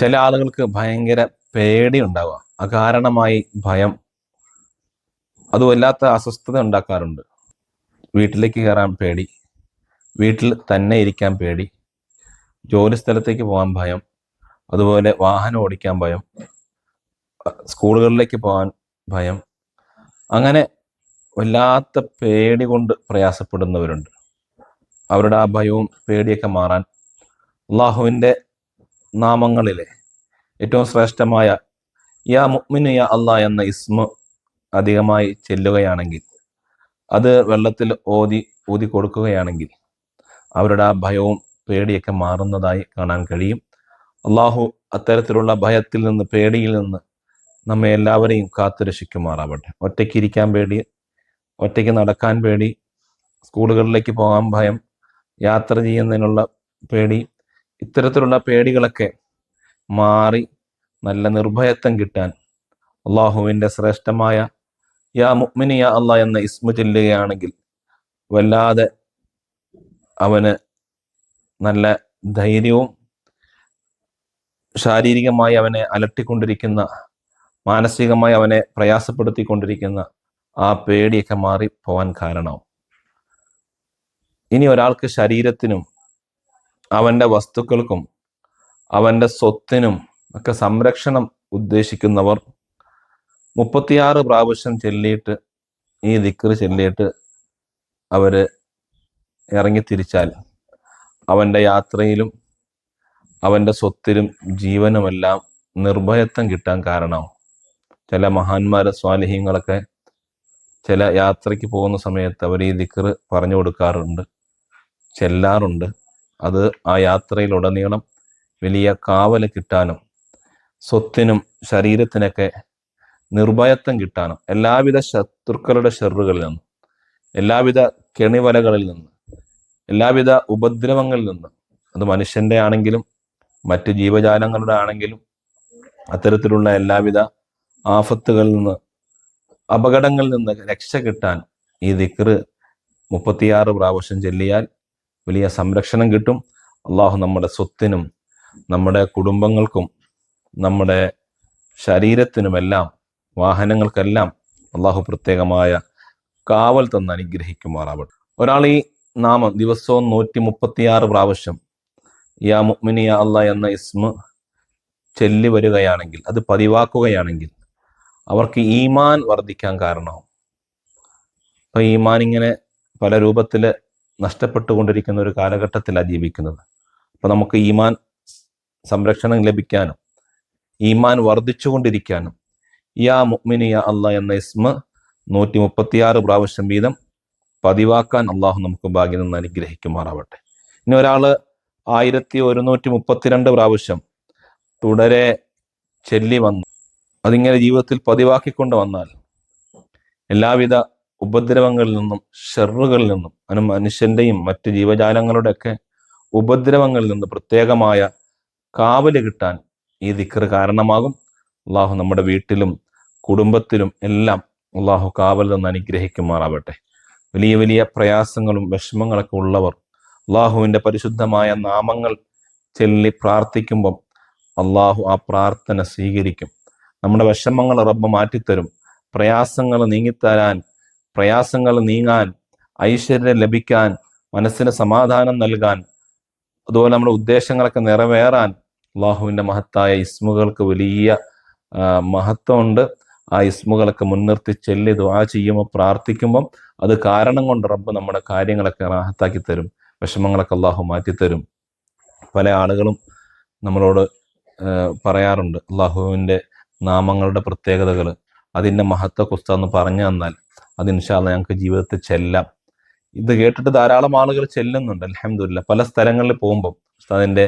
ചില ആളുകൾക്ക് ഭയങ്കര പേടി ഉണ്ടാവുക അകാരണമായി ഭയം. അത് വല്ലാത്ത അസ്വസ്ഥത ഉണ്ടാക്കാറുണ്ട്. വീട്ടിലേക്ക് കയറാൻ പേടി. വീട്ടിൽ തന്നെ ഇരിക്കാൻ പേടി. ജോലി സ്ഥലത്തേക്ക് പോകാൻ ഭയം. അതുപോലെ വാഹനം ഓടിക്കാൻ ഭയം. സ്കൂളുകളിലേക്ക് പോകാൻ ഭയം. അങ്ങനെ വല്ലാത്ത പേടി കൊണ്ട് പ്രയാസപ്പെടുന്നവരുണ്ട്. അവരുടെ ആ ഭയവും പേടിയൊക്കെ മാറാൻ അള്ളാഹുവിന്റെ നാമങ്ങളിലെ ഏറ്റവും ശ്രേഷ്ഠമായ യാ മുഅ്മിനു യാ അള്ളാ എന്ന ഇസ്മ അധികമായി ചെല്ലുകയാണെങ്കിൽ അത് വെള്ളത്തിൽ ഓതി ഊതി കൊടുക്കുകയാണെങ്കിൽ അവരുടെ ആ ഭയവും പേടിയൊക്കെ മാറുന്നതായി കാണാൻ കഴിയും. അള്ളാഹു അത്തരത്തിലുള്ള ഭയത്തിൽ നിന്ന് പേടിയിൽ നിന്ന് നമ്മെ എല്ലാവരെയും കാത്തുരക്ഷിക്കുമാറാവട്ടെ. ഒറ്റയ്ക്ക് ഇരിക്കാൻ പേടി ഒറ്റയ്ക്ക് നടക്കാൻ പേടി സ്കൂളുകളിലേക്ക് പോകാൻ ഭയം യാത്ര ചെയ്യുന്നതിനുള്ള പേടി ഇത്തരത്തിലുള്ള പേടികളൊക്കെ മാറി നല്ല നിർഭയത്വം കിട്ടാൻ അള്ളാഹുവിന്റെ ശ്രേഷ്ഠമായ യാ മുഅ്മിനി യാ അള്ളാഹ് എന്ന ഇസ്മു ചെല്ലുകയാണെങ്കിൽ വല്ലാതെ അവന് നല്ല ധൈര്യവും ശാരീരികമായി അവനെ അലട്ടിക്കൊണ്ടിരിക്കുന്ന മാനസികമായി അവനെ പ്രയാസപ്പെടുത്തിക്കൊണ്ടിരിക്കുന്ന ആ പേടിയൊക്കെ മാറി പോവാൻ കാരണമാവും. ഇനി ഒരാൾക്ക് ശരീരത്തിനും അവന്റെ വസ്തുക്കൾക്കും അവന്റെ സ്വത്തിനും ഒക്കെ സംരക്ഷണം ഉദ്ദേശിക്കുന്നവർ മുപ്പത്തിയാറ് പ്രാവശ്യം ചെല്ലിയിട്ട് ഈ ദിക്കറ് ചെല്ലിയിട്ട് അവർ ഇറങ്ങി തിരിച്ചാൽ അവന്റെ യാത്രയിലും അവന്റെ സ്വത്തിലും ജീവനുമെല്ലാം നിർഭയത്വം കിട്ടാൻ കാരണമാവും. ചില മഹാന്മാരെ സ്വാലിഹ്യങ്ങളൊക്കെ ചില യാത്രയ്ക്ക് പോകുന്ന സമയത്ത് അവർ ഈ ദിക്കറ് പറഞ്ഞു കൊടുക്കാറുണ്ട് ചെല്ലാറുണ്ട്. അത് ആ യാത്രയിലുടനീളം വലിയ കാവൽ കിട്ടാനും സ്വത്തിനും ശരീരത്തിനൊക്കെ നിർഭയത്വം കിട്ടാനും എല്ലാവിധ ശത്രുക്കളുടെ ഷെറുകളിൽ നിന്നും എല്ലാവിധ കെണിവലകളിൽ നിന്ന് എല്ലാവിധ ഉപദ്രവങ്ങളിൽ നിന്ന് അത് മനുഷ്യന്റെ ആണെങ്കിലും മറ്റ് ജീവജാലങ്ങളുടെ ആണെങ്കിലും അത്തരത്തിലുള്ള എല്ലാവിധ ആഫത്തുകളിൽ നിന്ന് അപകടങ്ങളിൽ നിന്ന് രക്ഷ കിട്ടാൻ ഈ ദിക്ർ മുപ്പത്തിയാറ് പ്രാവശ്യം ചെല്ലിയാൽ വലിയ സംരക്ഷണം കിട്ടും. അള്ളാഹു നമ്മുടെ സ്വത്തിനും നമ്മുടെ കുടുംബങ്ങൾക്കും നമ്മുടെ ശരീരത്തിനുമെല്ലാം വാഹനങ്ങൾക്കെല്ലാം അള്ളാഹു പ്രത്യേകമായ കാവൽ തന്ന് അനുഗ്രഹിക്കുമാറാവട്ടെ. ഒരാൾ ഈ നാമം ദിവസവും നൂറ്റി മുപ്പത്തിയാറ് പ്രാവശ്യം യാ മുഅ്മിനി യാ എന്ന ഇസ്മ ചെല്ലി വരികയാണെങ്കിൽ അത് പതിവാക്കുകയാണെങ്കിൽ അവർക്ക് ഈമാൻ വർദ്ധിക്കാൻ കാരണമാവും. അപ്പൊ ഈമാൻ ഇങ്ങനെ പല രൂപത്തിൽ നഷ്ടപ്പെട്ടുകൊണ്ടിരിക്കുന്ന ഒരു കാലഘട്ടത്തിലാണ് ജീവിക്കുന്നത്. അപ്പോൾ നമുക്ക് ഈമാൻ സംരക്ഷണം ലഭിക്കാനും ഈമാൻ വർദ്ധിച്ചുകൊണ്ടിരിക്കാനും യാ മുഅ്മിനി യാ എന്ന ഇസ്മ നൂറ്റി മുപ്പത്തിയാറ് പ്രാവശ്യം വീതം പതിവാക്കാൻ അള്ളാഹു നമുക്ക് ഭാഗ്യം നിന്ന് അനുഗ്രഹിക്കുമാറാവട്ടെ. ഇനി ഒരാൾ ആയിരത്തി ഒരുന്നൂറ്റി മുപ്പത്തിരണ്ട് പ്രാവശ്യം തുടരെ ചെല്ലി വന്നു. അതിങ്ങനെ ജീവിതത്തിൽ പതിവാക്കിക്കൊണ്ട് വന്നാൽ എല്ലാവിധ ഉപദ്രവങ്ങളിൽ നിന്നും ഷെറുകളിൽ നിന്നും അനു മനുഷ്യന്റെയും മറ്റ് ജീവജാലങ്ങളുടെയൊക്കെ ഉപദ്രവങ്ങളിൽ നിന്ന് പ്രത്യേകമായ കാവൽ കിട്ടാൻ ഈ ദിക്കറ് കാരണമാകും. അള്ളാഹു നമ്മുടെ വീട്ടിലും കുടുംബത്തിലും എല്ലാം അള്ളാഹു കാവൽ നിന്ന് അനുഗ്രഹിക്കുമാറാവട്ടെ. വലിയ വലിയ പ്രയാസങ്ങളും വിഷമങ്ങളൊക്കെ ഉള്ളവർ അള്ളാഹുവിന്റെ പരിശുദ്ധമായ നാമങ്ങൾ ചൊല്ലി പ്രാർത്ഥിക്കുമ്പം അള്ളാഹു ആ പ്രാർത്ഥന സ്വീകരിക്കും. നമ്മുടെ വിഷമങ്ങൾ റബ്ബ് മാറ്റിത്തരും. പ്രയാസങ്ങൾ നീങ്ങിത്തരാൻ പ്രയാസങ്ങൾ നീങ്ങാൻ ഐശ്വര്യം ലഭിക്കാൻ മനസ്സിന് സമാധാനം നൽകാൻ അതുപോലെ നമ്മുടെ ഉദ്ദേശങ്ങളൊക്കെ നിറവേറാൻ അള്ളാഹുവിന്റെ മഹത്തായ ഇസ്മുകൾക്ക് വലിയ മഹത്വമുണ്ട്. ആ ഇസ്മുകളൊക്കെ മുൻനിർത്തി ചെല്ലി ദുആ ചെയ്യുമ്പോൾ പ്രാർത്ഥിക്കുമ്പം അത് കാരണം കൊണ്ട് റബ്ബ് നമ്മുടെ കാര്യങ്ങളൊക്കെ റാഹത്താക്കി തരും വിഷമങ്ങളൊക്കെ അള്ളാഹു മാറ്റിത്തരും. പല ആളുകളും നമ്മളോട് പറയാറുണ്ട് അള്ളാഹുവിന്റെ നാമങ്ങളുടെ പ്രത്യേകതകൾ അതിന്റെ മഹത്വ കുസ്താന്ന് പറഞ്ഞു തന്നാൽ അത് ഇൻഷാല്ല ഞങ്ങൾക്ക് ജീവിതത്തിൽ ചെല്ലാം. ഇത് കേട്ടിട്ട് ധാരാളം ആളുകൾ ചെല്ലുന്നുണ്ട് അലഹമില്ല പല സ്ഥലങ്ങളിൽ പോകുമ്പം അതിന്റെ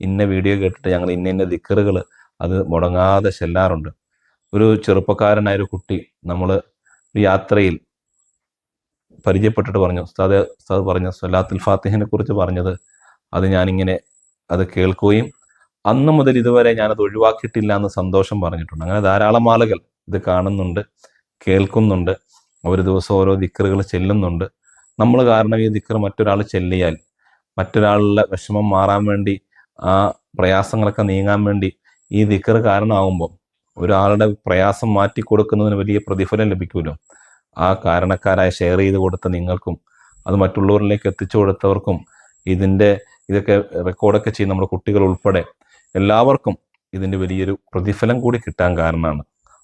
ഇന്ന വീഡിയോ കേട്ടിട്ട് ഞങ്ങൾ ഇന്ന ഇന്ന ദിക്കറുകൾ അത് മുടങ്ങാതെ ചെല്ലാറുണ്ട്. ഒരു ചെറുപ്പക്കാരനായ ഒരു കുട്ടി നമ്മൾ യാത്രയിൽ പരിചയപ്പെട്ടിട്ട് പറഞ്ഞു ഉസ്താദ് ഉസ്താദ് പറഞ്ഞു സലാത്തുൽ ഫാത്തിഹിനെ കുറിച്ച് പറഞ്ഞത് അത് ഞാനിങ്ങനെ അത് കേൾക്കുകയും അന്ന് മുതൽ ഇതുവരെ ഞാനത് ഒഴിവാക്കിയിട്ടില്ല എന്ന് സന്തോഷം പറഞ്ഞിട്ടുണ്ട്. അങ്ങനെ ധാരാളം ആളുകൾ ഇത് കാണുന്നുണ്ട് കേൾക്കുന്നുണ്ട്. ഒരു ദിവസം ഓരോ ദിക്കറുകൾ ചെല്ലുന്നുണ്ട്. നമ്മൾ കാരണം ഈ ദിക്കർ മറ്റൊരാൾ ചെല്ലിയാൽ മറ്റൊരാളുടെ വിഷമം മാറാൻ വേണ്ടി ആ പ്രയാസങ്ങളൊക്കെ നീങ്ങാൻ വേണ്ടി ഈ ദിക്കർ കാരണമാകുമ്പോൾ ഒരാളുടെ പ്രയാസം മാറ്റി കൊടുക്കുന്നതിന് വലിയ പ്രതിഫലം ലഭിക്കുമല്ലോ. ആ കാരണക്കാരായ ഷെയർ ചെയ്ത് കൊടുത്ത നിങ്ങൾക്കും അത് മറ്റുള്ളവരിലേക്ക് എത്തിച്ചു കൊടുത്തവർക്കും ഇതിന്റെ ഇതൊക്കെ റെക്കോർഡൊക്കെ ചെയ്യുന്ന നമ്മുടെ കുട്ടികൾ ഉൾപ്പെടെ എല്ലാവർക്കും ഇതിന്റെ വലിയൊരു പ്രതിഫലം കൂടി കിട്ടാൻ കാരണമാണ്.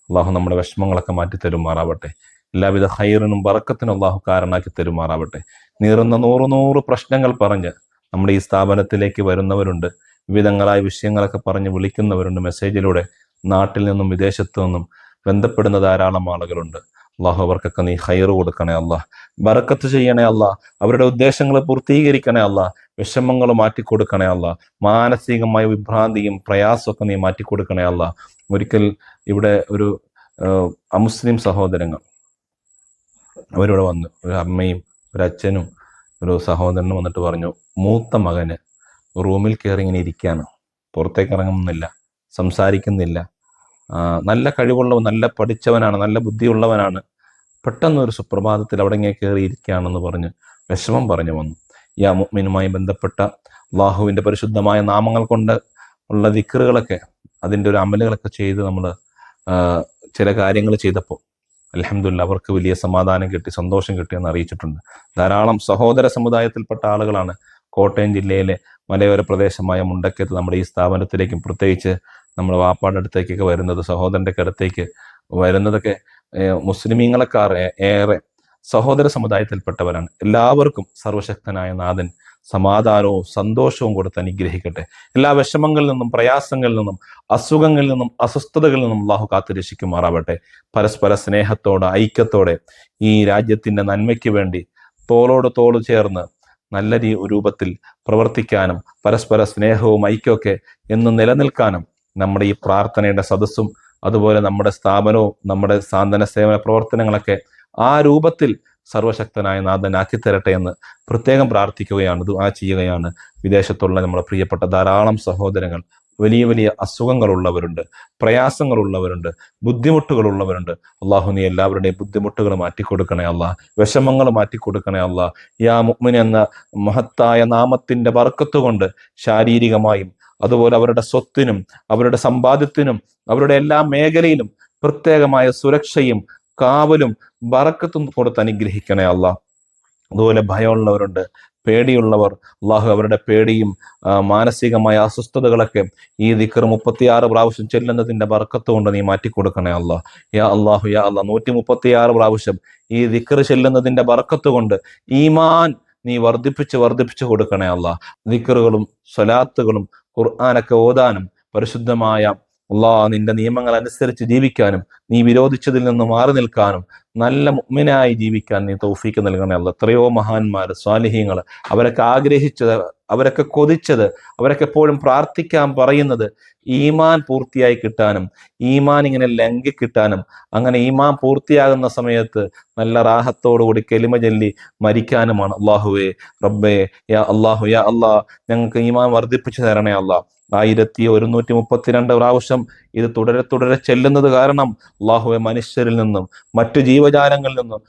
അള്ളാഹു നമ്മുടെ വിഷമങ്ങളൊക്കെ മാറ്റി തരുമാറാവട്ടെ എല്ലാവിധ ഹൈറിനും വറക്കത്തിനും അള്ളാഹു കാരണമാക്കി തരുമാറാവട്ടെ. നീറുന്ന നൂറ് നൂറ് പ്രശ്നങ്ങൾ പറഞ്ഞ് നമ്മുടെ ഈ സ്ഥാപനത്തിലേക്ക് വരുന്നവരുണ്ട്. വിവിധങ്ങളായ വിഷയങ്ങളൊക്കെ പറഞ്ഞ് വിളിക്കുന്നവരുണ്ട്. മെസ്സേജിലൂടെ നാട്ടിൽ നിന്നും വിദേശത്തു നിന്നും ബന്ധപ്പെടുന്ന ധാരാളം ആളുകളുണ്ട്. അള്ളാഹു അവർക്കൊക്കെ നീ ഹൈർ കൊടുക്കണേ അല്ല ബറക്കത്ത് ചെയ്യണേ അല്ല അവരുടെ ഉദ്ദേശങ്ങൾ പൂർത്തീകരിക്കണേ അല്ല വിഷമങ്ങൾ മാറ്റിക്കൊടുക്കണേ അല്ല മാനസികമായ വിഭ്രാന്തിയും പ്രയാസമൊക്കെ നീ മാറ്റിക്കൊടുക്കണേ അല്ല ഒരിക്കൽ ഇവിടെ ഒരു അമുസ്ലിം സഹോദരങ്ങൾ അവരിവിടെ വന്നു. ഒരു അമ്മയും ഒരു അച്ഛനും ഒരു സഹോദരനും വന്നിട്ട് പറഞ്ഞു മൂത്ത മകന് റൂമിൽ കയറി ഇങ്ങനെ ഇരിക്കുകയാണ് പുറത്തേക്ക് ഇറങ്ങുന്നില്ല സംസാരിക്കുന്നില്ല. നല്ല കഴിവുള്ളവൻ നല്ല പഠിച്ചവനാണ് നല്ല ബുദ്ധിയുള്ളവനാണ്. പെട്ടെന്ന് ഒരു സുപ്രഭാതത്തിൽ അവിടെ ഇങ്ങനെ കയറി ഇരിക്കുകയാണെന്ന് പറഞ്ഞ് വിഷമം പറഞ്ഞു വന്നു. ഈ അമ്മിനുമായി ബന്ധപ്പെട്ട അള്ളാഹുവിന്റെ പരിശുദ്ധമായ നാമങ്ങൾ കൊണ്ട് ഉള്ള ദിക്കറുകളൊക്കെ അതിന്റെ ഒരു അമലുകളൊക്കെ ചെയ്ത് നമ്മൾ ചില കാര്യങ്ങൾ ചെയ്തപ്പോൾ അലഹമില്ല അവർക്ക് വലിയ സമാധാനം കിട്ടി സന്തോഷം കിട്ടിയെന്ന് അറിയിച്ചിട്ടുണ്ട്. ധാരാളം സഹോദര സമുദായത്തിൽപ്പെട്ട ആളുകളാണ് കോട്ടയം ജില്ലയിലെ മലയോര പ്രദേശമായ മുണ്ടക്കത്ത് നമ്മുടെ ഈ സ്ഥാപനത്തിലേക്കും പ്രത്യേകിച്ച് നമ്മുടെ വാപ്പാടെ അടുത്തേക്കൊക്കെ വരുന്നത് സഹോദരന്റെ അടുത്തേക്ക് വരുന്നതൊക്കെ മുസ്ലിമീങ്ങളെക്കാർ ഏറെ സഹോദര സമുദായത്തിൽപ്പെട്ടവരാണ്. എല്ലാവർക്കും സർവശക്തനായ നാഥൻ സമാധാനവും സന്തോഷവും കൊടുത്ത് അനുഗ്രഹിക്കട്ടെ. എല്ലാ വിഷമങ്ങളിൽ നിന്നും പ്രയാസങ്ങളിൽ നിന്നും അസുഖങ്ങളിൽ നിന്നും അസ്വസ്ഥതകളിൽ നിന്നും അള്ളാഹു കാത്തുരക്ഷിക്കുമാറാവട്ടെ പരസ്പര സ്നേഹത്തോടെ ഐക്യത്തോടെ ഈ രാജ്യത്തിന്റെ നന്മയ്ക്ക് വേണ്ടി തോളോട് തോൾ ചേർന്ന് നല്ല രൂപത്തിൽ പ്രവർത്തിക്കാനും പരസ്പര സ്നേഹവും ഐക്യമൊക്കെ എന്ന് നിലനിൽക്കാനും നമ്മുടെ ഈ പ്രാർത്ഥനയുടെ സദസ്സും അതുപോലെ നമ്മുടെ സ്ഥാപനവും നമ്മുടെ സാന്ത്വന സേവന പ്രവർത്തനങ്ങളൊക്കെ ആ രൂപത്തിൽ സർവശക്തനായ നാഥൻ ആക്കി തരട്ടെ എന്ന് പ്രത്യേകം പ്രാർത്ഥിക്കുകയാണ്. ആ ചെയ്യുകയാണ്. വിദേശത്തുള്ള നമ്മുടെ പ്രിയപ്പെട്ട ധാരാളം സഹോദരങ്ങൾ. വലിയ വലിയ അസുഖങ്ങളുള്ളവരുണ്ട്. പ്രയാസങ്ങളുള്ളവരുണ്ട്. ബുദ്ധിമുട്ടുകളുള്ളവരുണ്ട്. അള്ളാഹു നീ എല്ലാവരുടെയും ബുദ്ധിമുട്ടുകൾ മാറ്റിക്കൊടുക്കണേ അല്ല വിഷമങ്ങൾ മാറ്റിക്കൊടുക്കണേ അല്ല യാ മുഅ്മിൻ എന്ന മഹത്തായ നാമത്തിന്റെ ബർക്കത്ത് കൊണ്ട് ശാരീരികമായും അതുപോലെ അവരുടെ സ്വത്തിനും അവരുടെ സമ്പാദ്യത്തിനും അവരുടെ എല്ലാ മേഖലയിലും പ്രത്യേകമായ സുരക്ഷയും കാവലും ബറക്കത്തും കൊടുത്ത് അനുഗ്രഹിക്കണേ അല്ല അതുപോലെ ഭയമുള്ളവരുണ്ട് പേടിയുള്ളവർ. അള്ളാഹു അവരുടെ പേടിയും മാനസികമായ അസ്വസ്ഥതകളൊക്കെ ഈ ദിക്കർ മുപ്പത്തിയാറ് പ്രാവശ്യം ചെല്ലുന്നതിന്റെ ബർക്കത്ത് കൊണ്ട് നീ മാറ്റിക്കൊടുക്കണേ അല്ല യാ അള്ളാഹു യാ അള്ളാഹ് നൂറ്റി മുപ്പത്തിയാറ് പ്രാവശ്യം ഈ ദിക്കർ ചെല്ലുന്നതിന്റെ ബർക്കത്ത് കൊണ്ട് ഈമാൻ നീ വർദ്ധിപ്പിച്ച് വർദ്ധിപ്പിച്ച് കൊടുക്കണേ അല്ല ദിക്കറുകളും സ്വലാത്തുകളും ഖുർആാനൊക്കെ ഓതാനും പരിശുദ്ധമായ അള്ളാഹ് നിന്റെ നിയമങ്ങൾ അനുസരിച്ച് ജീവിക്കാനും നീ വിരോധിച്ചതിൽ നിന്ന് മാറി നിൽക്കാനും നല്ല മുഅ്മിനായി ജീവിക്കാൻ നീ തൗഫീക്ക് നൽകണേ അല്ല എത്രയോ മഹാന്മാർ സ്വാലിഹ്യങ്ങൾ അവരൊക്കെ ആഗ്രഹിച്ചത് അവരൊക്കെ കൊതിച്ചത് അവരൊക്കെ എപ്പോഴും പ്രാർത്ഥിക്കാൻ പറയുന്നത് ഈമാൻ പൂർത്തിയായി കിട്ടാനും ഈമാൻ ഇങ്ങനെ ലംഘി കിട്ടാനും അങ്ങനെ ഈമാൻ പൂർത്തിയാകുന്ന സമയത്ത് നല്ല റാഹത്തോടുകൂടി കെലിമ ചൊല്ലി മരിക്കാനുമാണ് അള്ളാഹുവേ റബ്ബേ യാ അള്ളാഹു യാ അള്ളാഹ് ഞങ്ങൾക്ക് ഈമാൻ വർദ്ധിപ്പിച്ചു തരണേ അള്ളാഹ് ആയിരത്തി ഒരുന്നൂറ്റി മുപ്പത്തിരണ്ട് പ്രാവശ്യം ഇത് തുടരെ തുടരെ ചെല്ലുന്നത് കാരണം അള്ളാഹുവെ മനുഷ്യരിൽ നിന്നും മറ്റു ജീവജാലങ്ങളിൽ നിന്നും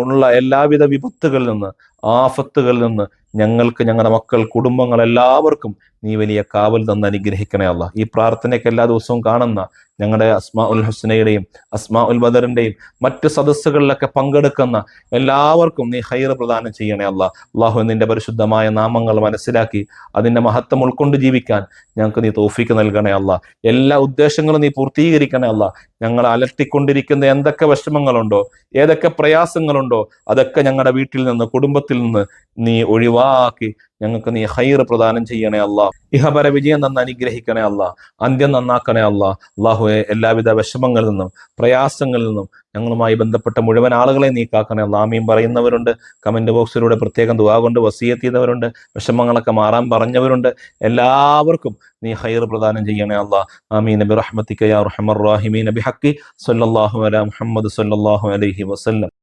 ഉള്ള എല്ലാവിധ വിപത്തുകളിൽ നിന്ന് ആഫത്തുകളിൽ നിന്ന് ഞങ്ങൾക്ക് ഞങ്ങളുടെ മക്കൾ കുടുംബങ്ങൾ എല്ലാവർക്കും നീ വലിയ കാവൽ തന്ന് അനുഗ്രഹിക്കണേ അല്ല. ഈ പ്രാർത്ഥനയ്ക്ക് എല്ലാ ദിവസവും കാണുന്ന ഞങ്ങളുടെ അസ്മാ ഉൽ ഹുസ്നയുടെയും അസ്മാ ഉൽ ബദറിന്റെയും മറ്റ് സദസ്സുകളിലൊക്കെ പങ്കെടുക്കുന്ന എല്ലാവർക്കും നീ ഹൈർ പ്രദാനം ചെയ്യണേ അല്ല. അള്ളാഹു നിന്റെ പരിശുദ്ധമായ നാമങ്ങൾ മനസ്സിലാക്കി അതിന്റെ മഹത്വം ഉൾക്കൊണ്ട് ജീവിക്കാൻ ഞങ്ങൾക്ക് നീ തോഫിക്ക് നൽകണേ അല്ല. എല്ലാ ഉദ്ദേശങ്ങളും നീ പൂർത്തീകരിക്കണേ അല്ല. ഞങ്ങൾ അലട്ടിക്കൊണ്ടിരിക്കുന്ന എന്തൊക്കെ വിഷമങ്ങളുണ്ടോ ഏതൊക്കെ പ്രയാസങ്ങളുണ്ടോ അതൊക്കെ ഞങ്ങളുടെ വീട്ടിൽ നിന്ന് കുടുംബത്തിൽ നിന്ന് നീ ഒഴിവാക്കി ഞങ്ങൾക്ക് നീ ഹൈർ പ്രദാനം ചെയ്യണേ അല്ല. ഇഹപര വിജയം നന്ന് അനുഗ്രഹിക്കണേ അല്ല. അന്ത്യം നന്നാക്കണേ അല്ല. അള്ളാഹുവെ എല്ലാവിധ വിഷമങ്ങളിൽ നിന്നും പ്രയാസങ്ങളിൽ നിന്നും ഞങ്ങളുമായി ബന്ധപ്പെട്ട മുഴുവൻ ആളുകളെ നീ കാക്കണേ ആമീൻ. പറയുന്നവരുണ്ട്. കമന്റ് ബോക്സിലൂടെ പ്രത്യേകം ദുവാ കൊണ്ട് വസീയത്ത് ചെയ്തവരുണ്ട് വിഷമങ്ങളൊക്കെ മാറാൻ പറഞ്ഞവരുണ്ട്. എല്ലാവർക്കും നീ ഹൈർ പ്രദാനം ചെയ്യണേ അല്ല. ആമീൻ. നബി റഹ്മത്തിക്കയാ റഹ്മർ റാഹിമീൻ. നബി ഹക്കി സല്ലല്ലാഹു അല മുഹമ്മദ് സല്ലല്ലാഹു അലഹി വസല്ലം.